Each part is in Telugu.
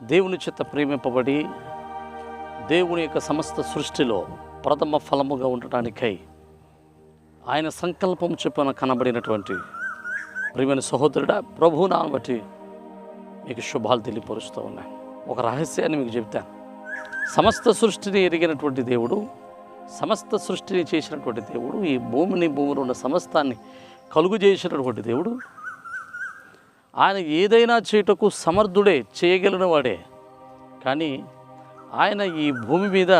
దేవుని చేత ప్రేమింపబడి దేవుని యొక్క సమస్త సృష్టిలో ప్రథమ ఫలముగా ఉండటానికై ఆయన సంకల్పం చెప్పిన కనబడినటువంటి ప్రియమైన సహోదరుడా ప్రభు నాన్న బట్టి మీకు శుభాలు తెలియపరుస్తూ ఉన్నాయి ఒక రహస్యాన్ని మీకు చెప్తాను సమస్త సృష్టిని ఎరిగినటువంటి దేవుడు సమస్త సృష్టిని చేసినటువంటి దేవుడు ఈ భూమిని భూమిలో ఉన్న సమస్తాన్ని కలుగు చేసినటువంటి దేవుడు ఆయన ఏదైనా చేయుటకు సమర్థుడే చేయగలిగినవాడే. కానీ ఆయన ఈ భూమి మీద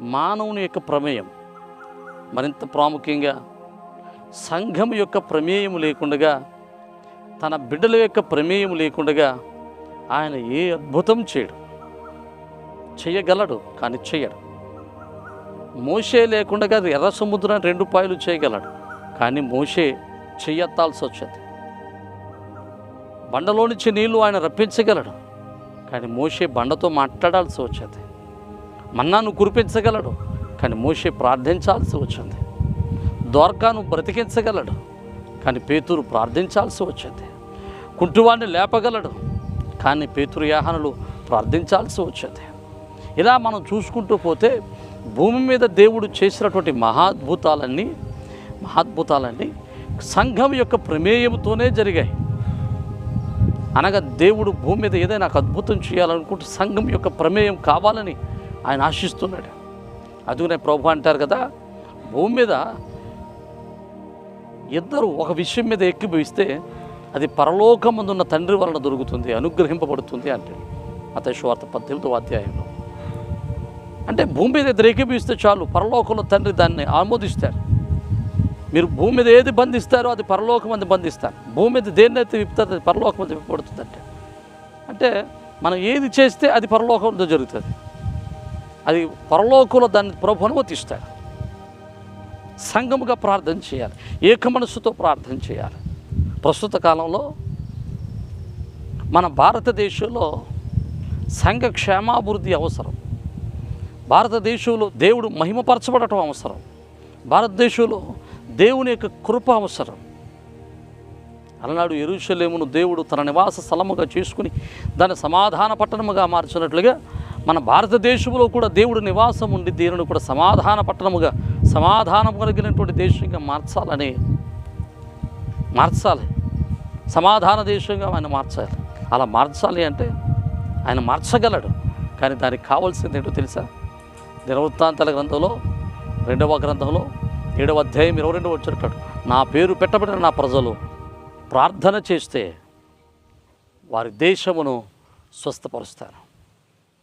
మానవుని యొక్క ప్రమేయం మరింత ప్రాముఖ్యంగా సంఘం యొక్క ప్రమేయం లేకుండగా తన బిడ్డల యొక్క ప్రమేయం లేకుండగా ఆయన ఏ అద్భుతం చేయడు. చేయగలడు కానీ చేయడు. మోషే లేకుండా ఎర్ర సముద్రాన్ని రెండు పాయలు చేయగలడు కానీ మోషే చెయ్యెత్తాల్సి వచ్చేది. బండలో నుంచి నీళ్ళు ఆయన రప్పించగలడు. కానీ మోషే బండతో మాట్లాడాల్సి వచ్చేది. మన్నాను కురిపించగలడు కానీ మోషే ప్రార్థించాల్సి వచ్చింది. ద్వార్కాను బ్రతికించగలడు కానీ పేతురు ప్రార్థించాల్సి వచ్చింది. కుంటువాడిని లేపగలడు కానీ పేతురు యాహనులు ప్రార్థించాల్సి వచ్చేది. ఇలా మనం చూసుకుంటూ పోతే భూమి మీద దేవుడు చేసినటువంటి మహాద్భుతాలన్నీ మహాద్భుతాలన్నీ సంఘం యొక్క ప్రమేయంతోనే జరిగాయి. అనగా దేవుడు భూమి మీద ఏదైనా అద్భుతం చేయాలనుకుంటే సంఘం యొక్క ప్రమేయం కావాలని ఆయన ఆశిస్తున్నాడు. అందుకనే ప్రభు అంటారు కదా భూమి మీద ఇద్దరు ఒక విషయం మీద ఎక్కిపోయిస్తే అది పరలోకమందున్న తండ్రి వలన దొరుకుతుంది అనుగ్రహింపబడుతుంది అంటే అత పద్దెనిమిదవ అధ్యాయంలో. అంటే భూమి మీద ఇద్దరు ఎక్కిపిస్తే చాలు పరలోకంలో తండ్రి దాన్ని ఆమోదిస్తారు. మీరు భూమి మీద ఏది బంధిస్తారో అది పరలోకం అది బంధిస్తారు. భూమి మీద దేన్నైతే విప్పుతారో అది పరలోకం మంది విప్పబడుతుంది అంటే మనం ఏది చేస్తే అది పరలోకంలో జరుగుతుంది. అది పరలోకంలో దాన్ని ప్రభు అనుమతిస్తాడు. సంఘముగా ప్రార్థన చేయాలి. ఏక మనస్సుతో ప్రార్థన చేయాలి. ప్రస్తుత కాలంలో మన భారతదేశంలో సంఘ క్షేమాభివృద్ధి అవసరం. భారతదేశంలో దేవుడు మహిమపరచబడటం అవసరం. భారతదేశంలో దేవుని యొక్క కృప అవసరం. అలనాడు ఎరుషలేమును దేవుడు తన నివాస స్థలముగా చేసుకుని దాన్ని సమాధాన పట్టణముగా మార్చినట్లుగా మన భారతదేశంలో కూడా దేవుడు నివాసం ఉండి దీనిని కూడా సమాధాన పట్టణముగా సమాధానం కలిగినటువంటి దేశంగా మార్చాలని మార్చాలి. సమాధాన దేశంగా ఆయన మార్చాలి. అలా మార్చాలి అంటే ఆయన మార్చగలడు. కానీ దానికి కావాల్సింది ఏంటో తెలుసా? దినవృత్తాంతాల గ్రంథంలో రెండవ గ్రంథంలో ఏడవ అధ్యాయం ఇరవై రెండవ వచ్చినట్టు నా పేరు పెట్టబడిన నా ప్రజలు ప్రార్థన చేస్తే వారి దేశమును స్వస్థపరుస్తారు.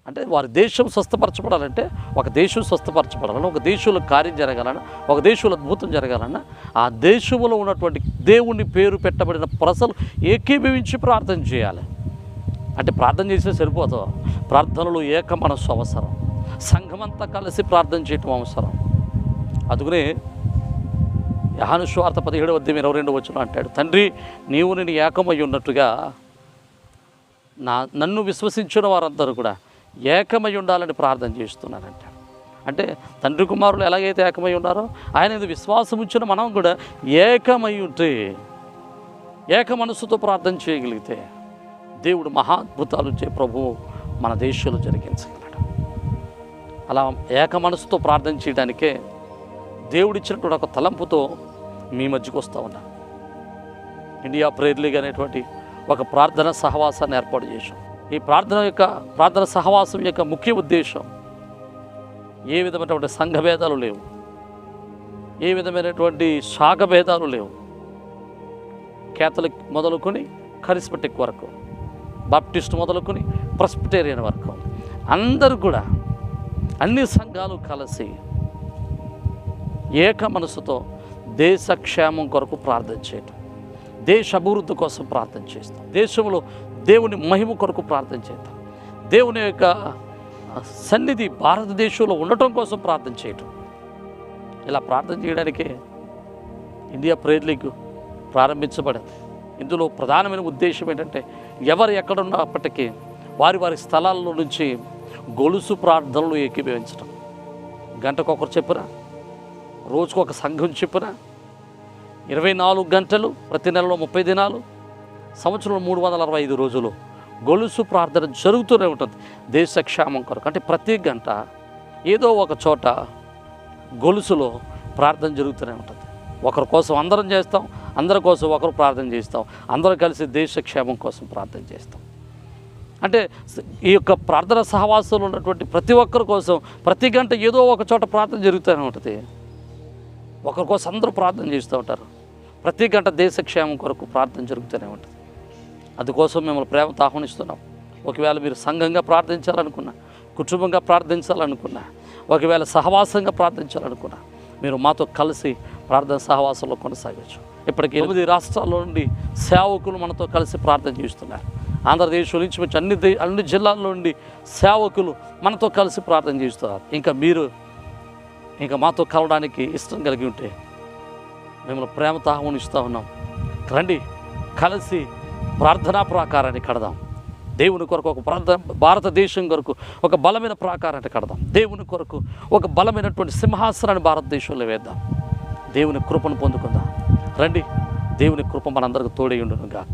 అంటే వారి దేశం స్వస్థపరచబడాలంటే ఒక దేశం స్వస్థపరచబడాలని ఒక దేశంలో కార్యం జరగాలన్నా ఒక దేశంలో అద్భుతం జరగాలన్నా ఆ దేశంలో ఉన్నటువంటి దేవుని పేరు పెట్టబడిన ప్రజలు ఏకీభవించి ప్రార్థన చేయాలి. అంటే ప్రార్థన చేస్తే సరిపోతుంది ప్రార్థనలు ఏక మనస్సు అవసరం. సంఘమంతా కలిసి ప్రార్థన చేయటం అవసరం. అందుకనే యహానుస్వార్థ పదిహేడు వద్ద ఇరవై రెండు వచ్చిన అంటాడు తండ్రి నీవు నేను ఏకమై ఉన్నట్టుగా నా నన్ను విశ్వసించిన వారందరూ కూడా ఏకమై ఉండాలని ప్రార్థన చేస్తున్నారంట అంటే తండ్రి కుమారులు ఎలాగైతే ఏకమై ఉన్నారో ఆయన విశ్వాసం ఉంచిన మనం కూడా ఏకమై ఉంటే ఏక మనస్సుతో ప్రార్థన చేయగలిగితే దేవుడు మహాద్భుతాలు చే ప్రభువు మన దేశంలో జరిగించగలడు. అలా ఏక మనసుతో ప్రార్థన చేయడానికే దేవుడిచ్చినటువంటి ఒక తలంపుతో మీ మధ్యకు వస్తూ ఉన్నాను ఇండియా ప్రేయర్ లీగ్ అనేటువంటి ఒక ప్రార్థన సహవాసాన్ని ఏర్పాటు చేశాం. ఈ ప్రార్థన యొక్క ప్రార్థన సహవాసం యొక్క ముఖ్య ఉద్దేశం ఏ విధమైనటువంటి సంఘ భేదాలు లేవు. ఏ విధమైనటువంటి శాఖ భేదాలు లేవు. కేథలిక్ మొదలుకొని కరిస్మెటిక్ వరకు బాప్టిస్ట్ మొదలుకొని ప్రెస్పిటేరియన్ వరకు అందరూ కూడా అన్ని సంఘాలు కలిసి ఏక మనసుతో దేశ క్షేమం కొరకు ప్రార్థన చేయటం. దేశ అభివృద్ధి కోసం ప్రార్థన చేస్తాం. దేశంలో దేవుని మహిమ కొరకు ప్రార్థన చేద్దాం దేవుని యొక్క సన్నిధి భారతదేశంలో ఉండటం కోసం ప్రార్థన చేయటం. ఇలా ప్రార్థన చేయడానికే ఇండియా ప్రేయర్ లీగ్ ప్రారంభించబడింది. ఇందులో ప్రధానమైన ఉద్దేశం ఏంటంటే ఎవరు ఎక్కడున్నప్పటికీ వారి వారి స్థలాల్లో నుంచి గొలుసు ప్రార్థనలు ఏకీభవించడం గంటకొకరు రోజుకు రోజుకొక సంఘం చెప్పున ఇరవై నాలుగు గంటలు ప్రతి నెలలో ముప్పై దినాలు సంవత్సరంలో మూడు వందల అరవై ఐదు రోజులు గొలుసు ప్రార్థన జరుగుతూనే ఉంటుంది. దేశ క్షేమం కొరకు అంటే ప్రతి గంట ఏదో ఒక చోట గొలుసులో ప్రార్థన జరుగుతూనే ఉంటుంది. ఒకరి కోసం అందరం చేస్తాం అందరి కోసం ఒకరు ప్రార్థన చేస్తాం అందరం కలిసి దేశ క్షేమం కోసం ప్రార్థన చేస్తాం. అంటే ఈ యొక్క ప్రార్థన సహవాసంలో ఉన్నటువంటి ప్రతి ఒక్కరి కోసం ప్రతి గంట ఏదో ఒక చోట ప్రార్థన జరుగుతూనే ఉంటుంది. ఒకరి కోసం అందరూ ప్రార్థన చేస్తూ ఉంటారు. ప్రతి గంట దేశ క్షేమం కొరకు ప్రార్థన జరుగుతూనే ఉంటుంది. అందుకోసం మిమ్మల్ని ప్రేమతో ఆహ్వానిస్తున్నాం. ఒకవేళ మీరు సంఘంగా ప్రార్థించాలనుకున్నా కుటుంబంగా ప్రార్థించాలనుకున్నా ఒకవేళ సహవాసంగా ప్రార్థించాలనుకున్నా మీరు మాతో కలిసి ప్రార్థన సహవాసంలో కొనసాగచ్చు. ఇప్పటికీ ఎనిమిది రాష్ట్రాల నుండి సేవకులు మనతో కలిసి ప్రార్థన చేస్తున్నారు. ఆంధ్రప్రదేశ్ నుంచి అన్ని అన్ని జిల్లాల్లో నుండి సేవకులు మనతో కలిసి ప్రార్థన చేస్తున్నారు. ఇంకా మీరు ఇంకా మాతో కలవడానికి ఇష్టం కలిగి ఉంటే మిమ్మల్ని ప్రేమతో ఆహ్వానిస్తూ ఉన్నాం. రండి కలిసి ప్రార్థనా ప్రాకారాన్ని కడదాం. దేవుని కొరకు ఒక ప్రార్థన భారతదేశం కొరకు ఒక బలమైన ప్రాకారాన్ని కడదాం. దేవుని కొరకు ఒక బలమైనటువంటి సింహాసనాన్ని భారతదేశంలో వేద్దాం. దేవుని కృపను పొందుకుందాం. రండి దేవుని కృప మనందరికి తోడై ఉండును గాక